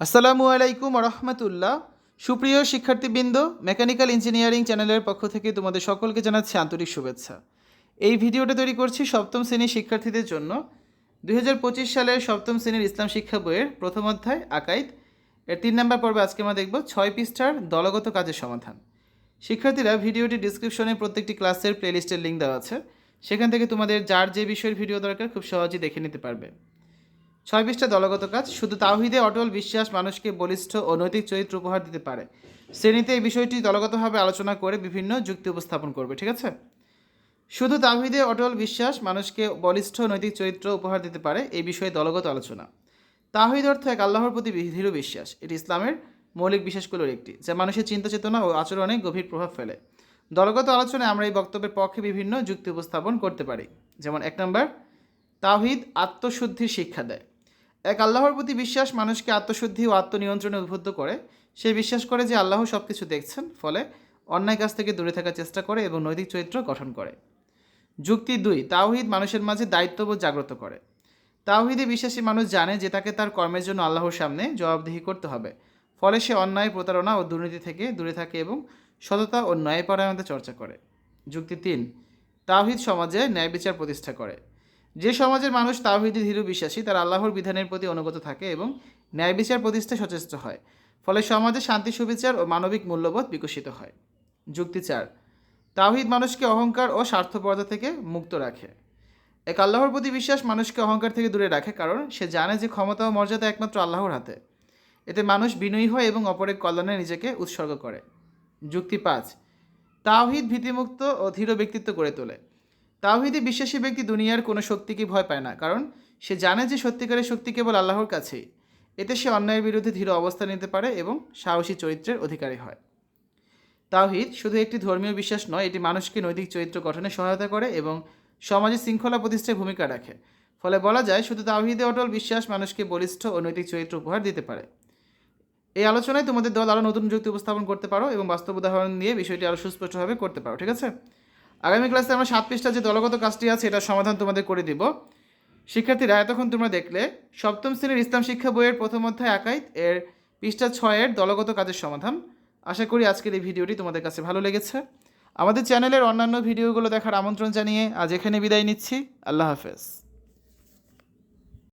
আসসালামু আলাইকুম রহমতুল্লাহ সুপ্রিয় শিক্ষার্থীবৃন্দ, মেকানিক্যাল ইঞ্জিনিয়ারিং চ্যানেলের পক্ষ থেকে তোমাদের সকলকে জানাচ্ছি আন্তরিক শুভেচ্ছা। এই ভিডিওটা তৈরি করছি সপ্তম শ্রেণির শিক্ষার্থীদের জন্য। দুই হাজার পঁচিশ সালের সপ্তম শ্রেণির ইসলাম শিক্ষা বইয়ের প্রথম অধ্যায়, আকাইদ। এর তিন নম্বর পর্বে আজকে আমরা দেখব ছয় পৃষ্ঠার দলগত কাজের সমাধান। শিক্ষার্থীরা ভিডিওটি ডিসক্রিপশনে প্রত্যেকটি ক্লাসের প্লেলিস্টের লিঙ্ক দেওয়া আছে। সেখান থেকে তোমাদের যার যে বিষয়ের ভিডিও দরকার খুব সহজেই দেখে নিতে পারবে। ছয় পৃষ্ঠা দলগত কাজ। শুধু তাওহিদে অটল বিশ্বাস মানুষকে বলিষ্ঠ ও নৈতিক চরিত্র উপহার দিতে পারে। শ্রেণীতে এই বিষয়টি দলগতভাবে আলোচনা করে বিভিন্ন যুক্তি উপস্থাপন করবে, ঠিক আছে? শুধু তাওহিদে অটল বিশ্বাস মানুষকে বলিষ্ঠ নৈতিক চরিত্র উপহার দিতে পারে, এই বিষয়ে দলগত আলোচনা। তাহিদ অর্থ এক আল্লাহর প্রতি দৃঢ় বিশ্বাস। এটি ইসলামের মৌলিক বিশ্বাসগুলোর একটি, যা মানুষের চিন্তা চেতনা ও আচরণে গভীর প্রভাব ফেলে। দলগত আলোচনায় আমরা এই বক্তব্যের পক্ষে বিভিন্ন যুক্তি উপস্থাপন করতে পারি। যেমন এক নম্বর, তাওহিদ আত্মশুদ্ধির শিক্ষা দেয়। এক আল্লাহর প্রতি বিশ্বাস মানুষকে আত্মশুদ্ধি ও আত্মনিয়ন্ত্রণে উদ্বুদ্ধ করে। সে বিশ্বাস করে যে আল্লাহ সব কিছু দেখছেন, ফলে অন্যায় কাজ থেকে দূরে থাকার চেষ্টা করে এবং নৈতিক চরিত্র গঠন করে। যুক্তি দুই, তাওহিদ মানুষের মাঝে দায়িত্ববোধ জাগ্রত করে। তাওহিদে বিশ্বাসী মানুষ জানে যে তাকে তার কর্মের জন্য আল্লাহর সামনে জবাবদিহি করতে হবে, ফলে সে অন্যায়, প্রতারণা ও দুর্নীতি থেকে দূরে থাকে এবং সততা ও ন্যায়পরায়ণতা চর্চা করে। যুক্তি তিন, তাওহিদ সমাজে ন্যায় বিচার প্রতিষ্ঠা করে। যে সমাজের মানুষ তাওহিদে ধীর বিশ্বাসী, তারা আল্লাহর বিধানের প্রতি অনুগত থাকে এবং ন্যায় বিচার প্রতিষ্ঠায় সচেষ্ট হয়। ফলে সমাজে শান্তি, সুবিচার ও মানবিক মূল্যবোধ বিকশিত হয়। যুক্তি চার, তাওহিদ মানুষকে অহংকার ও স্বার্থপরতা থেকে মুক্ত রাখে। এক আল্লাহর প্রতি বিশ্বাস মানুষকে অহংকার থেকে দূরে রাখে কারণ সে জানে যে ক্ষমতা ও মর্যাদা একমাত্র আল্লাহর হাতে। এতে মানুষ বিনয়ী হয় এবং অপরের কল্যাণে নিজেকে উৎসর্গ করে। যুক্তি পাঁচ, তাওহিদ ভীতিমুক্ত ও ধীর ব্যক্তিত্ব গড়ে তোলে। তাওহিদে বিশ্বাসী ব্যক্তি দুনিয়ার কোনো শক্তিকে ভয় পায় না, কারণ সে জানে যে সত্যিকারের শক্তি কেবল আল্লাহর কাছেই এতে সে অন্যায়ের বিরুদ্ধে ধীর অবস্থান নিতে পারে এবং সাহসী চরিত্রের অধিকারী হয়। তাওহিদ শুধু একটি ধর্মীয় বিশ্বাস নয়, এটি মানুষকে নৈতিক চরিত্র গঠনে সহায়তা করে এবং সমাজে শৃঙ্খলা প্রতিষ্ঠায় ভূমিকা রাখে। ফলে বলা যায়, শুধু তাওহিদে অটল বিশ্বাস মানুষকে বলিষ্ঠ ও নৈতিক চরিত্র উপহার দিতে পারে। এই আলোচনায় তোমাদের দল আরও নতুন যুক্তি উপস্থাপন করতে পারো এবং বাস্তব উদাহরণ দিয়ে বিষয়টি আরও সুস্পষ্টভাবে করতে পারো, ঠিক আছে? আগামী ক্লাসে আমরা সাত পৃষ্ঠা যে দলগত কাজটি আছে, এটার সমাধান তোমাদের করে দিব। শিক্ষার্থীরা, এতক্ষণ তোমরা দেখলে, সপ্তম শ্রেণির ইসলাম শিক্ষা বইয়ের প্রথম অধ্যায় একাই এর পৃষ্ঠা ছয়ের দলগত কাজের সমাধান। আশা করি আজকের এই ভিডিওটি তোমাদের কাছে ভালো লেগেছে। আমাদের চ্যানেলের অন্যান্য ভিডিওগুলো দেখার আমন্ত্রণ জানিয়ে আজ এখানে বিদায় নিচ্ছি। আল্লাহ হাফেজ।